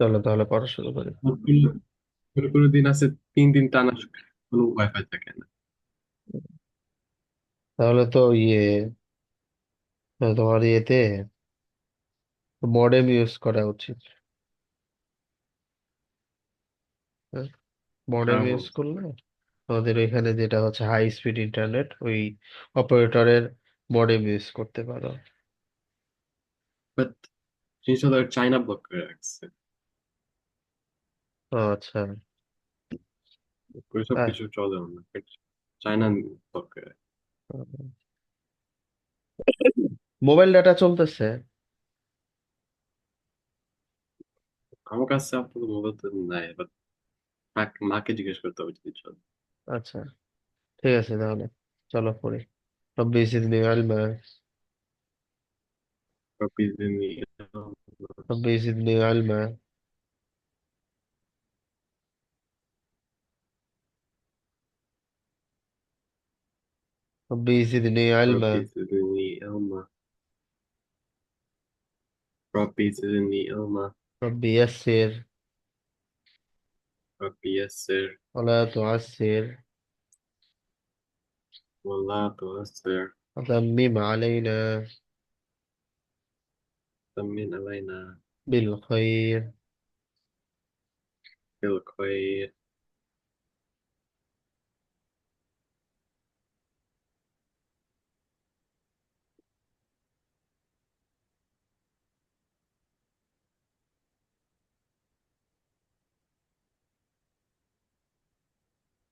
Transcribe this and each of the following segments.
চলো তাহলে পড়া শুরু করি। কোনো কোনো দিন আছে তিন দিন টানা কোনো ওয়াইফাই থাকে না। তাহলে তো ইয়ে তোমার ইয়েতে মডেম ইউজ করা উচিত। মডেম খারাপ ইউজ করলে আমাদের এখানে যেটা হচ্ছে হাই স্পিড ইন্টারনেট ওই অপারেটরের মডেম ইউজ করতে পারো। বাট জিনিসটা তো চাইনা ব্লক করে রাখছে। আচ্ছা। কিছু চলে না চায়না মোবাইল ডাটা চলতেছে। আমার কাছে আপাতত মোবাইল তো নাই বাট মাকে জিজ্ঞেস করতে হবে যদি চল। আচ্ছা ঠিক আছে তাহলে চলো পড়ি। রব্বি দিন ইলমা দিন ربي زدني ربي علما زدني علما. ربي زدني علما. ربي يسر. ربي يسر. ولا تعسر. ولا تؤثر وتمم علينا. تمن علينا. بالخير. بالخير.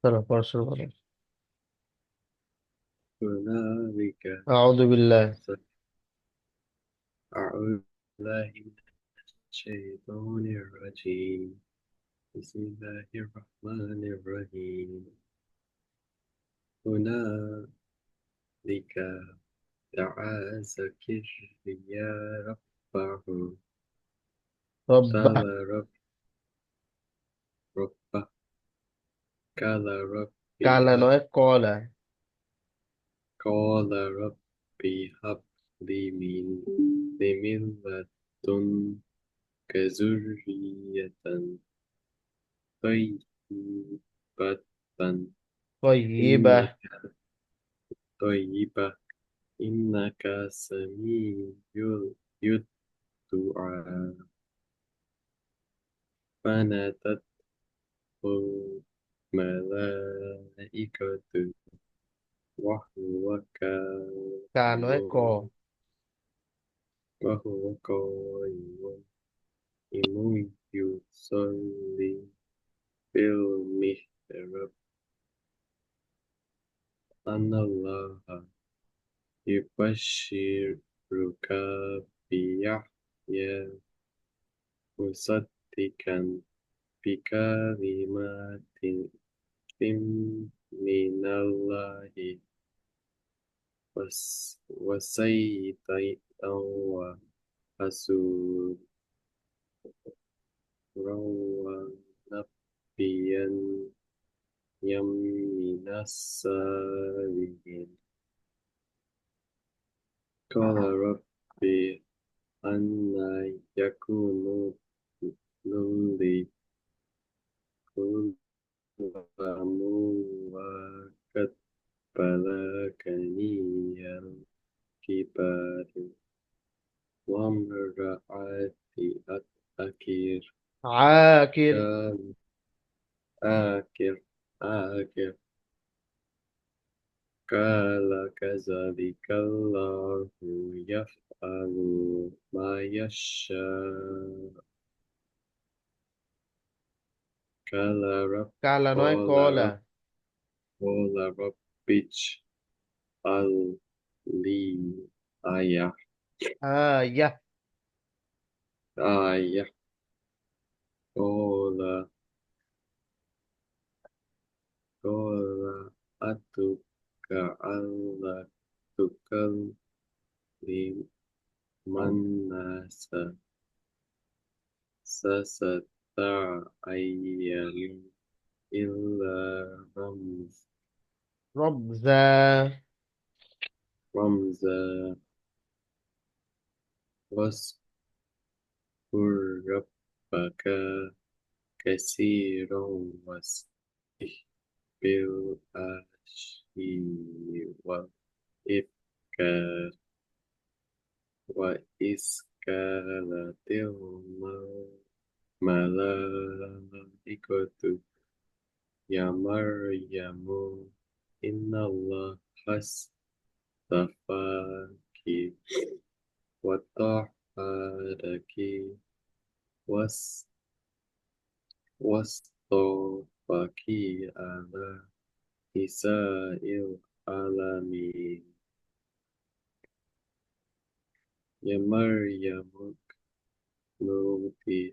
চলো পড়া শুরু করো هنالك أعوذ بالله أعوذ بالله من الشيطان الرجيم بسم الله الرحمن الرحيم هنالك دعا زكريا ربه رب قال رب Kala Rabbi Kala no es cola. Kala Rabbi habli min de min ladun ka zurriyatan tayyibatan طيبة طيبة إنك سميع الدعاء فنادت malaikatu wa huwa kanu eko. Wa huwa qayyum imu yusalli bil mihrab anallaha yubashir ruka biyah ya musaddikan bika limatin khawfin minallahi wasaitan wa hasul rawa nabiyan yang minas salihin kala rabbi anna yakunu lulli kulli غلام وقد بلغني الكبر وامرأتي أكير عاكر قال آكر آكر قال كذلك الله يفعل ما يشاء Kala Rab Kala no è Kola Kola Rab Bich Al Li Aya. Aya. Aya. Kola Kola Atuka Alla Tukal Li Manasa Sasat أيام إلا رمز رمزا رمزا واذكر ربك كثيرا وسبح بالعشي والإبكار وإذ malam ikutu ya Maryamu kas tafaki wa tahadaki was wastafaki ala isail alamin. Ya Maryamu nuti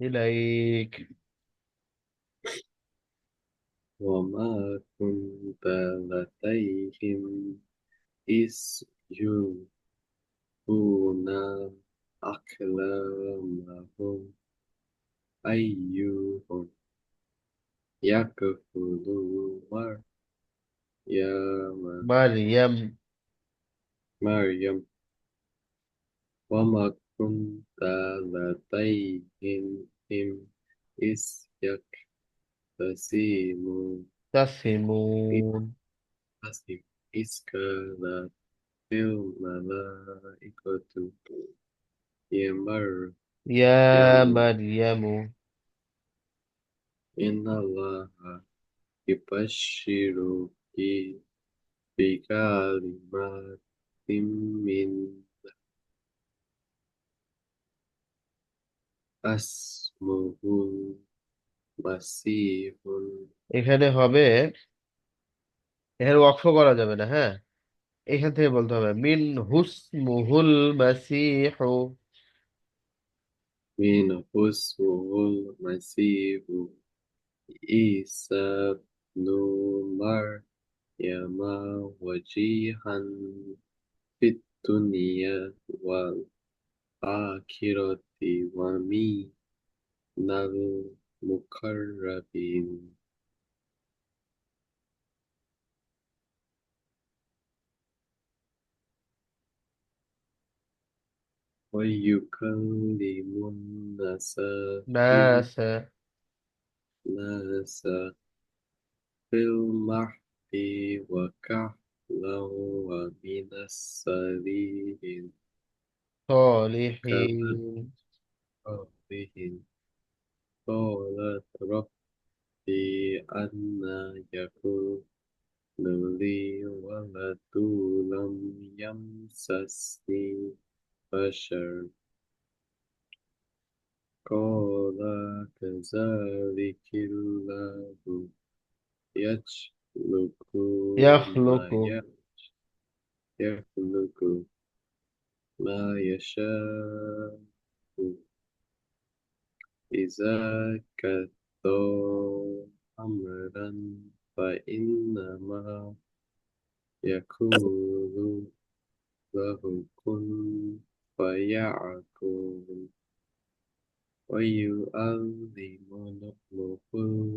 إليك وما كنت لديهم إذ يلقون أقلامهم أيهم يكفل مريم مريم مريم وما كنت لديهم إذ يختصمون تسمون إذ قالت الملائكة يا مريم يا يوم مريم إن الله يبشرك بكلمات من এখানে হবে এখানে ওয়াকফ করা যাবে না হ্যাঁ? এখান থেকে বলতে হবে মিন হুসমুহুল মাসিহু। মিন হুসমুহুল মাসিহু। ঈসা ইবনু মারইয়ামা ওয়াজিহান ফিদ দুনিয়া ওয়াল الدنيا والآخرة ومن المقربين ويكلم الناس في নাস الناس في المهد وكهلا ومن الصالحين صالحين ربهم قالت ربي أنى يكون لي ولد لم يمسسني بشر قال كذلك الله يخلق ما يخلق يش- يخلق ما يشاء إذا كثر أمرا فإنما يقول له كن فيعقل ويعلمه الكتاب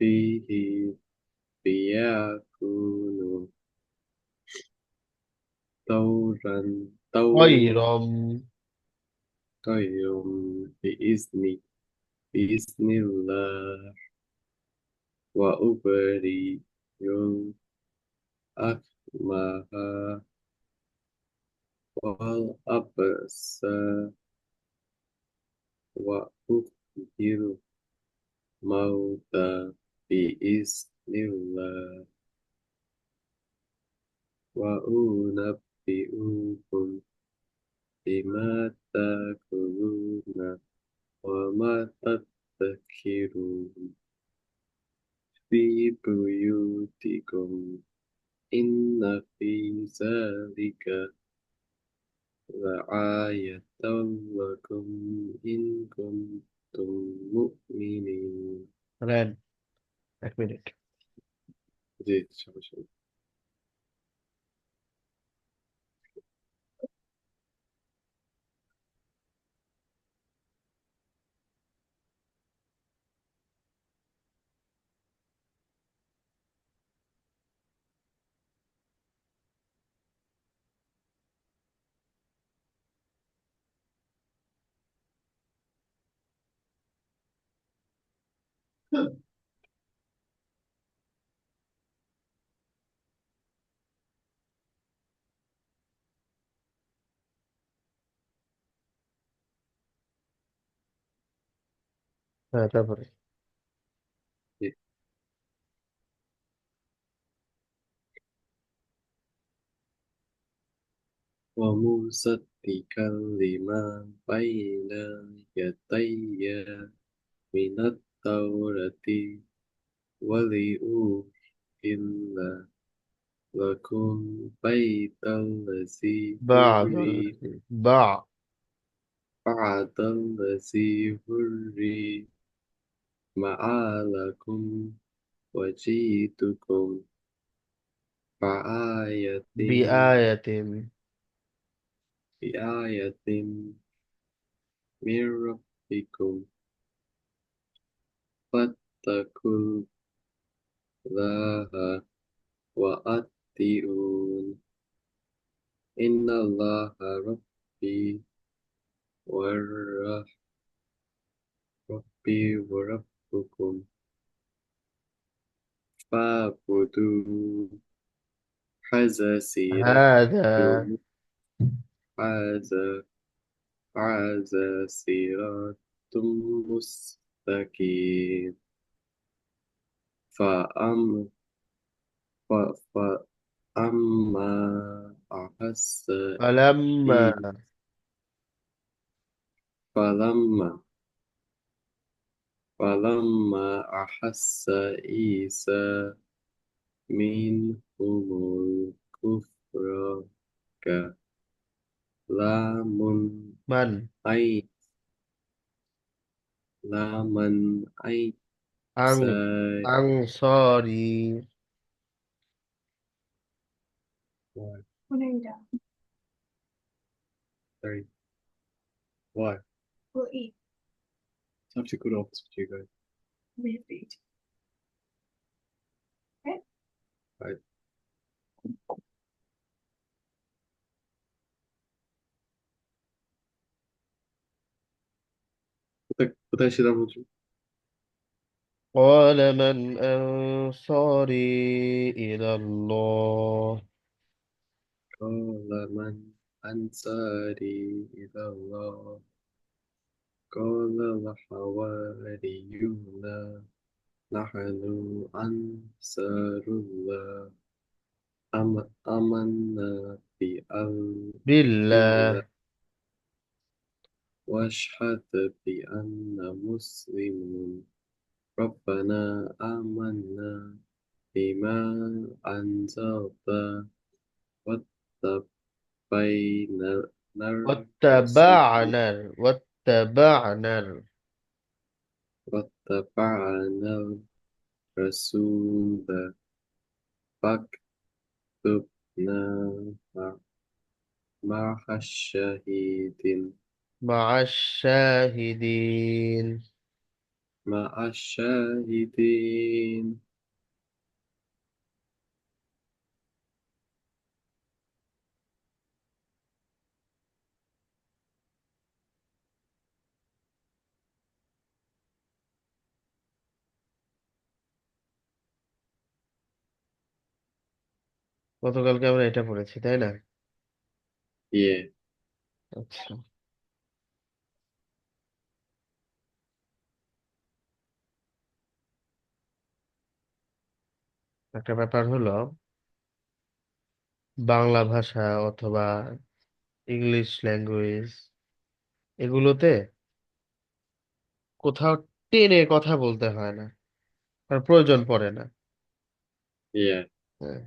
فيه فيكون طورا طور طيرا طير بإذن بإذن الله وأبرئ الأكمه والأبرص وأحيي الموتى biiznillah wa unabbi'ukum bima takuluna wa ma tattakhirun fi buyutikum inna fi zalika la'ayatan 行不行？হ্যাঁ তারপরে জি। ومصدقا لما بين يدي من التوراة ولأحل لكم بيت الذي بعد حرم بعد بعد الذي حرم ma'alakum wajitukum biayatim. Biayatim biayatim mirabbikum fattakul laha wa atti'un. Innallaha rabbi wa rabbi wa rabbi وربكم فاعبدوا هذا صراط هذا. هذا هذا صراط مستقيم. فأم ف فأما أحس فلما. فلما. فلما أحس عيسى منهم الكفر كلام من أي لمن أي أن أنصاري Why? Hunaida Sorry. Why? will eat such a good office for you guys. We have beat. Okay. Right. قال من أنصاري إلى الله قال من أنصاري إلى الله قال الحواريون نحن أنصار الله. أم- آمنا بالله. واشهد بأننا مسلمون. ربنا آمنا بما أنزلت واتبعنا واتبعنا واتبعنا واتبعنا الرسول فاكتبنا مع- مع الشهيدين مع الشاهدين. مع الشاهدين. গতকালকে আমরা এটা পড়েছি তাই না? ইয়ে। আচ্ছা। একটা ব্যাপার হলো বাংলা ভাষা অথবা ইংলিশ ল্যাঙ্গুয়েজ এগুলোতে কোথাও টেনে কথা বলতে হয় না আর প্রয়োজন পড়ে না। ইয়ে। হ্যাঁ।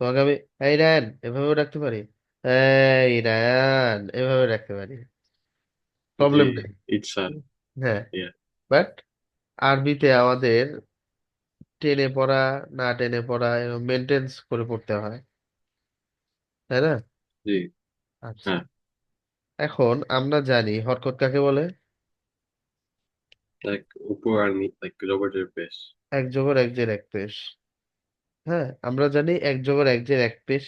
তোমাকে আমি এই রায়ান এভাবেও রাখতে পারি? এই রায়ান এভাবে রাখতে পারি। জি প্রবলেম নেই হ্যাঁ ইয়ে বাট আরবিতে আমাদের টেনে পড়া না টেনে পড়া মেনটেন্স করে পড়তে হয়। তাই না? জি। আচ্ছা। হ্যাঁ। এখন আমরা জানি হরকত কাকে বলে? লাইক উপর আর নি লাইক পেশ এক জবর এক জের এক পেশ হ্যাঁ আমরা জানি এক জবর এক জের এক পেশ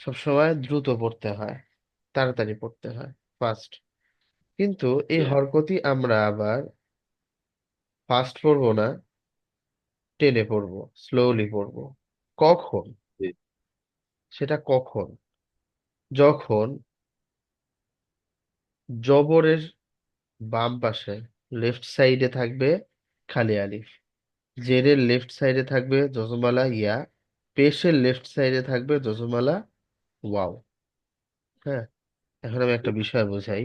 সবসময় দ্রুত পড়তে হয় তাড়াতাড়ি পড়তে হয় ফাস্ট কিন্তু এই হরকতি আমরা আবার ফাস্ট পড়ব না টেনে পড়ব স্লোলি পড়ব। কখন? জি। সেটা কখন? যখন জবরের বাম পাশে লেফট সাইডে থাকবে খালি আলিফ। জেরের লেফট সাইডে থাকবে জজমালা ইয়া। পেশের লেফট সাইডে থাকবে জজমালা ওয়াও। হ্যাঁ এখন আমি একটা বিষয় বোঝাই।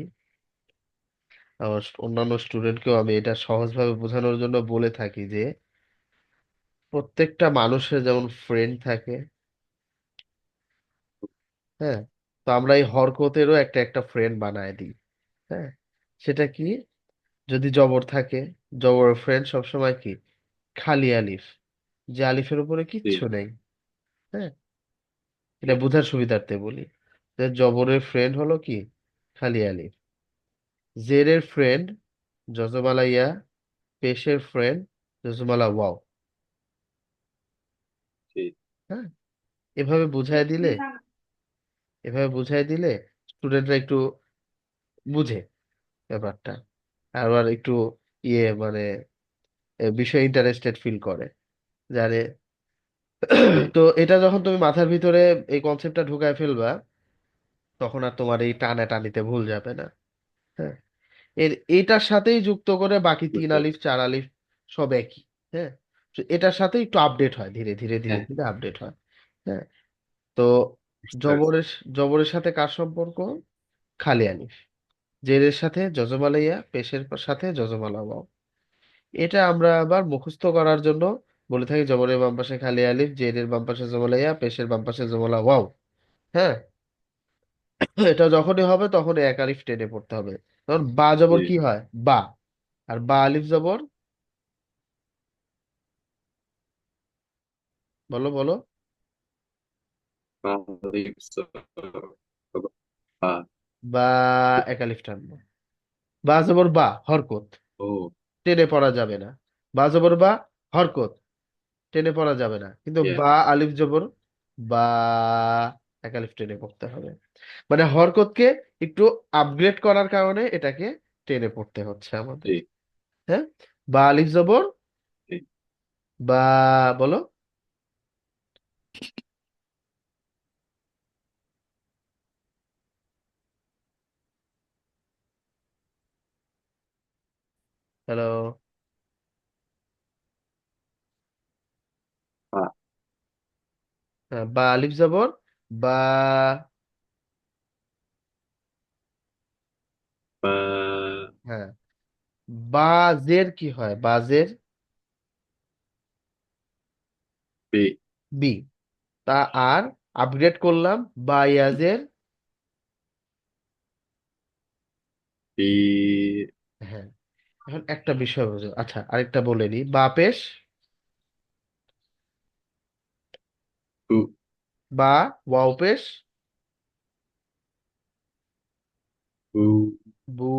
আমার অন্যান্য স্টুডেন্টকেও আমি এটা সহজভাবে বোঝানোর জন্য বলে থাকি যে, প্রত্যেকটা মানুষের যেমন ফ্রেন্ড থাকে হ্যাঁ তো আমরা এই হরকতেরও একটা একটা ফ্রেন্ড বানায় দিই হ্যাঁ। সেটা কি? যদি জবর থাকে জবর ফ্রেন্ড সবসময় কি? খালি আলিফ। যে আলিফের উপরে কিচ্ছু নেই। হ্যাঁ? এটা বোঝার সুবিধার্থে বলি। যে জবরের ফ্রেন্ড হলো কি? খালি আলিফ। জেরের ফ্রেন্ড জজমালা ইয়া পেশের ফ্রেন্ড জজমালা ওয়াও। হ্যাঁ? এভাবে বুঝাই দিলে এভাবে বুঝাই দিলে স্টুডেন্টরা একটু বুঝে ব্যাপারটা। আবার একটু ইয়ে মানে বিষয়ে ইন্টারেস্টেড ফিল করে জানে তো এটা যখন তুমি মাথার ভিতরে এই কনসেপ্টটা ঢুকায় ফেলবা তখন আর তোমার এই টানা টানিতে ভুল যাবে না। হ্যাঁ? এর এটার সাথেই যুক্ত করে বাকি তিন আলিফ চার আলিফ সব একই। হ্যাঁ? এটার সাথে একটু আপডেট হয় ধীরে ধীরে ধীরে হ্যাঁ। ধীরে আপডেট হয়। হ্যাঁ? তো জবরের জবরের সাথে কার সম্পর্ক? খালি আলিফ। জেরের সাথে যজমালা ইয়া পেশের সাথে যজমালা ওয়াও এটা আমরা আবার মুখস্থ করার জন্য বলে থাকি জবরের বাম পাশে খালি আলিফ জেরের বাম পাশে জবলা ইয়া পেশের বাম পাশে জবলা ওয়াও। হ্যাঁ? এটা যখনই হবে তখন এক আলিফ টেনে পড়তে হবে। তখন বা জবর কি হয়? বা। আর বা আলিফ জবর? বলো বলো। বা এক আলিফ টানবো। বা জবর বা হরকত। ও। টেনে পড়া যাবে না। বা জবর বা হরকত টেনে পড়া যাবে না। কিন্তু বা আলিফ জবর বা এক আলিফ টেনে পড়তে হবে। মানে হরকতকে একটু আপগ্রেড করার কারণে এটাকে টেনে পড়তে হচ্ছে আমাদের। হ্যাঁ? বা আলিফ জবর বা বলো। হ্যালো বা হ্যাঁ, বা আলিফ জবর বা বা হ্যাঁ বা জের কি হয়? বা জের? বি। বি। তা আর আপগ্রেড করলাম বা ইয়াজের বি। হ্যাঁ এখন একটা বিষয় বুঝো আচ্ছা আরেকটা বলে নিই বা পেশ বা ওয়াও পেশ বু বু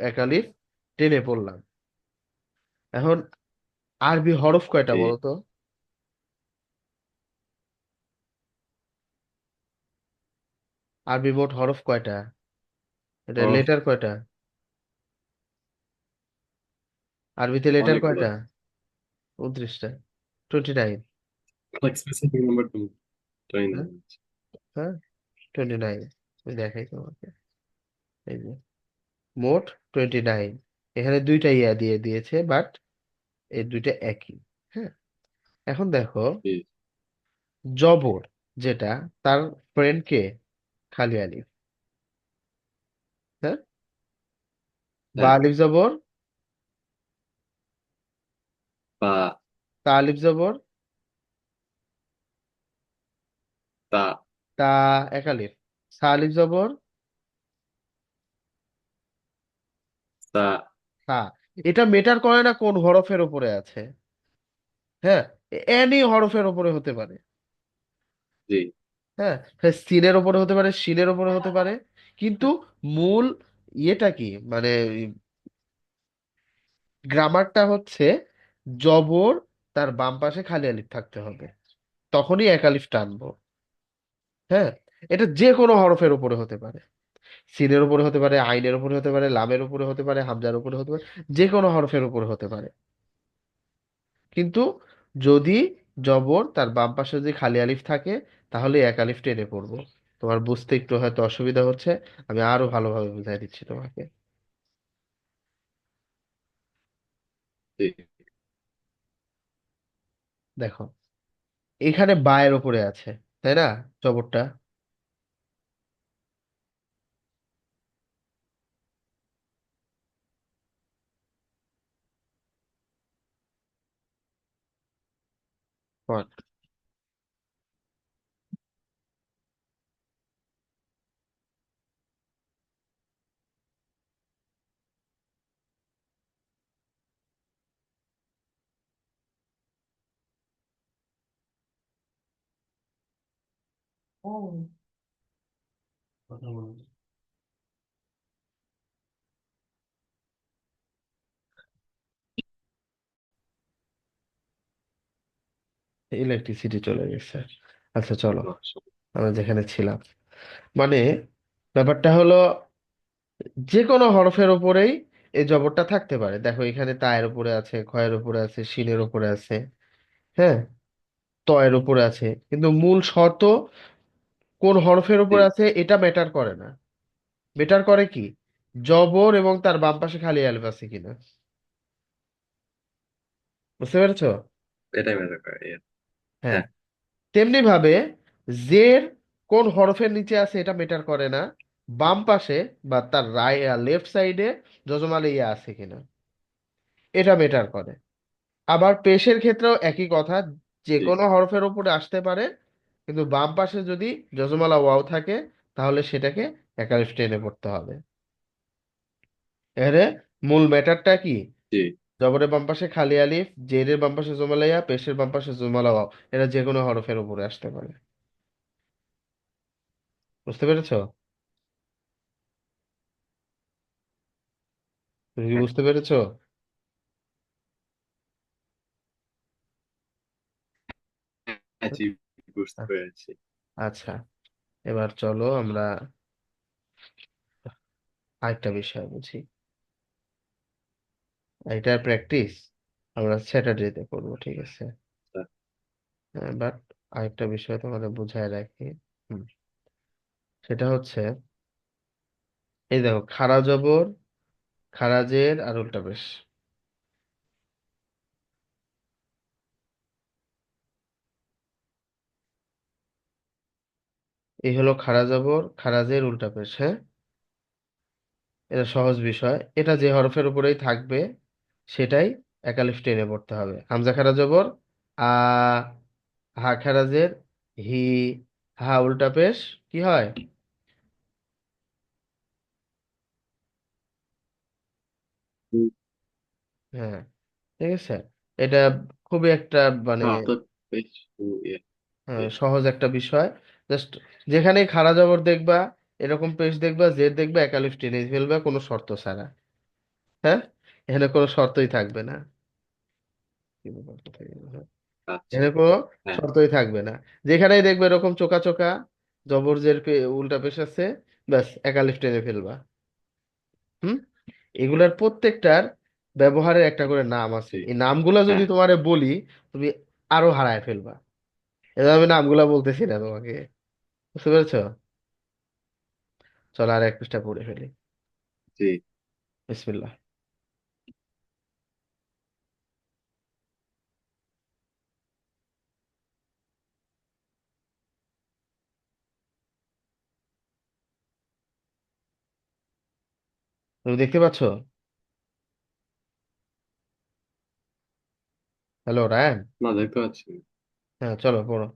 একালিফ টেনে পড়লাম। এখন আরবি হরফ কয়টা বলো তো? আরবি মোট হরফ কয়টা? এটা লেটার কয়টা? আরবিতে লেটার অনেকগুলো কয়টা? উনত্রিশটা। Twenty nine like specific number তুমি টোয়েন্টি হ্যাঁ? হ্যাঁ? টোয়েন্টি নাইন আমি দেখাই তোমাকে। এই যে। মোট টোয়েন্টি নাইন এখানে দুইটা ইয়া দিয়ে দিয়েছে বাট এই দুইটা একই। হ্যাঁ? এখন দেখো জি। জবর যেটা তার ফ্রেন্ড কে? খালি আলিফ। হ্যাঁ? বা হ্যাঁ আলিফ জবর তা আলিফ জবর? তা তা এক আলিফ সা আলিফ জবর? সা সা এটা মেটার করে না কোন হরফের উপরে আছে। হ্যাঁ এনি হরফের উপরে হতে পারে। জি। হ্যাঁ হ্যাঁ, সিনের উপরে হতে পারে শিনের উপরে হতে পারে। কিন্তু মূল ইয়েটা কি? মানে গ্রামারটা হচ্ছে জবর তার বাম পাশে খালি আলিফ থাকতে হবে। তখনই এক আলিফ টানবো। হ্যাঁ? এটা যে কোনো হরফের উপরে হতে পারে। সিনের উপরে হতে পারে, আইনের উপরে হতে পারে, লামের উপরে হতে পারে, হামজার উপরে হতে পারে যে কোনো হরফের উপরে হতে পারে। কিন্তু যদি জবর তার বাম পাশে যদি খালি আলিফ থাকে, তাহলে এক আলিফ টেনে পড়ব। তোমার বুঝতে একটু হয়তো অসুবিধা হচ্ছে, আমি আরও ভালোভাবে বুঝাই দিচ্ছি তোমাকে। দেখো এখানে বায়ের ওপরে আছে তাই না চবরটা What? ইলেকট্রিসিটি চলে গেছে। আচ্ছা চলো। আমরা যেখানে ছিলাম। মানে ব্যাপারটা হলো যে কোনো হরফের উপরেই এই জবরটা থাকতে পারে। দেখো, এখানে তায়ের উপরে আছে খয়ের উপরে আছে, শিনের উপরে আছে হ্যাঁ? তয়ের উপরে আছে। কিন্তু মূল শর্ত কোন হরফের উপর আছে এটা ম্যাটার করে না। ম্যাটার করে কি? জবর এবং তার বাম পাশে খালি আলিফ আছে কিনা। বুঝতে পেরেছ? এটাই ম্যাটার করে হ্যাঁ। হ্যাঁ। তেমনি ভাবে জের কোন হরফের নিচে আছে এটা ম্যাটার করে না। বাম পাশে বা তার রাই লেফট সাইডে যজমালে ইয়া আছে কিনা। এটা ম্যাটার করে। আবার পেশের ক্ষেত্রেও একই কথা যে কোনো হরফের উপরে আসতে পারে কিন্তু বাম পাশে যদি যজমালা ওয়াও থাকে তাহলে সেটাকে একালিফ টেনে পড়তে হবে। এখানে মূল ম্যাটারটা কি? জি। জবরের বাম পাশে খালি আলিফ জেরের বাম পাশে জমালা ইয়া পেশের বাম পাশে জমালা ওয়াও। এটা যে কোনো হরফের উপরে আসতে পারে। বুঝতে পেরেছ? তুমি কি বুঝতে পেরেছ? হ্যাঁ, জি। বুঝতে পেরেছি। আচ্ছা এবার চলো আমরা আরেকটা বিষয় বুঝি। এটার প্র্যাকটিস আমরা স্যাটারডেতে করব ঠিক আছে? আচ্ছা, বাট আরেকটা বিষয় তোমাদের বুঝায় রাখি। হুম, সেটা হচ্ছে এই দেখো খাড়া জবর খারাজের আর উল্টা পেশ এই হলো খাড়া জবর খারাজের উল্টা পেশ হ্যাঁ? এটা সহজ বিষয়। এটা যে হরফের উপরেই থাকবে সেটাই একালিফ টেনে পড়তে হবে। হামজা খারা জবর আ হা খারাজের হি হা উল্টা পেশ কি হয়? হ্যাঁ ঠিক আছে? এটা খুবই একটা মানে হ্যাঁ ইয়ে, হ্যাঁ, সহজ একটা বিষয়। জাস্ট যেখানেই খাড়া জবর দেখবা এরকম পেশ দেখবা জেড দেখবা একালিফ টেনে ফেলবা কোনো শর্ত ছাড়া। হ্যাঁ? এখানে কোনো শর্তই থাকবে না? হ্যাঁ, আচ্ছা। এখানে কোনো হ্যাঁ। শর্তই থাকবে না। যেখানেই দেখবে এরকম চোকা চোকা জবর জের পে- উল্টা পেশ আছে ব্যাস একালিফ টেনে ফেলবা। হুম? এগুলার প্রত্যেকটার ব্যবহারের একটা করে নাম আছে। এই নামগুলা যদি হ্যাঁ। তোমারে বলি তুমি আরও হারায় ফেলবা। এবার আমি নামগুলা বলতেছি না তোমাকে। বুঝতে পেরেছ? চলো আর এক পৃষ্ঠা পড়ে ফেলি। জি। বিসমিল্লাহ। তুমি দেখতে পাচ্ছ? হ্যালো রায়ান? না দেখতে পাচ্ছি। হ্যাঁ চলো পড়ো।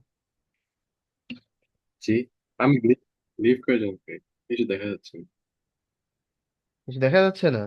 জি আমি লিভ করে যান কিছু দেখা যাচ্ছে। না কিছু দেখা যাচ্ছে না?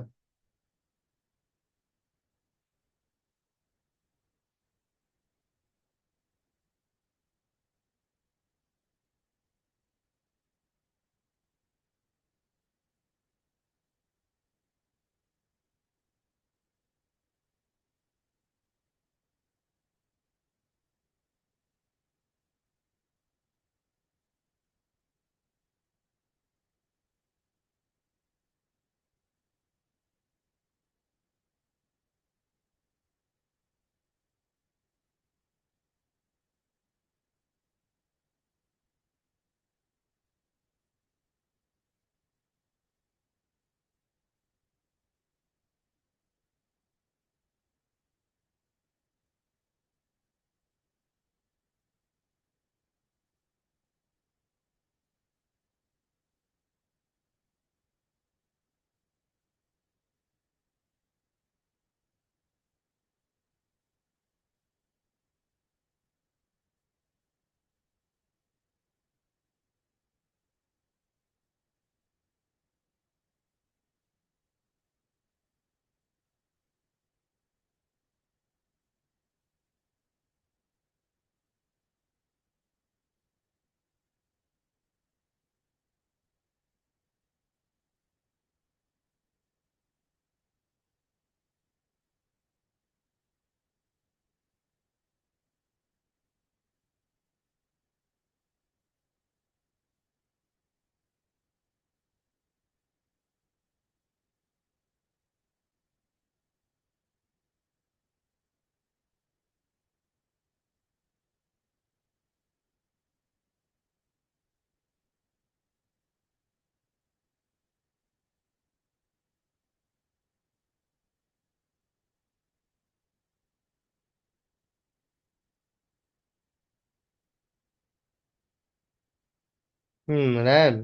হুম রায়ান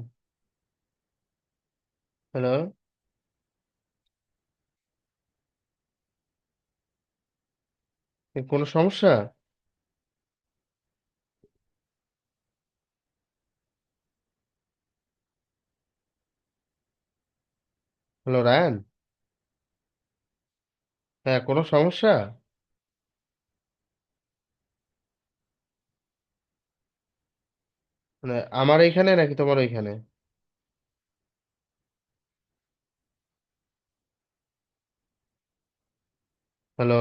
হ্যালো কোনো সমস্যা? হ্যালো রায়ান হ্যাঁ কোনো সমস্যা? মানে আমার এইখানে নাকি তোমার ওইখানে? হ্যালো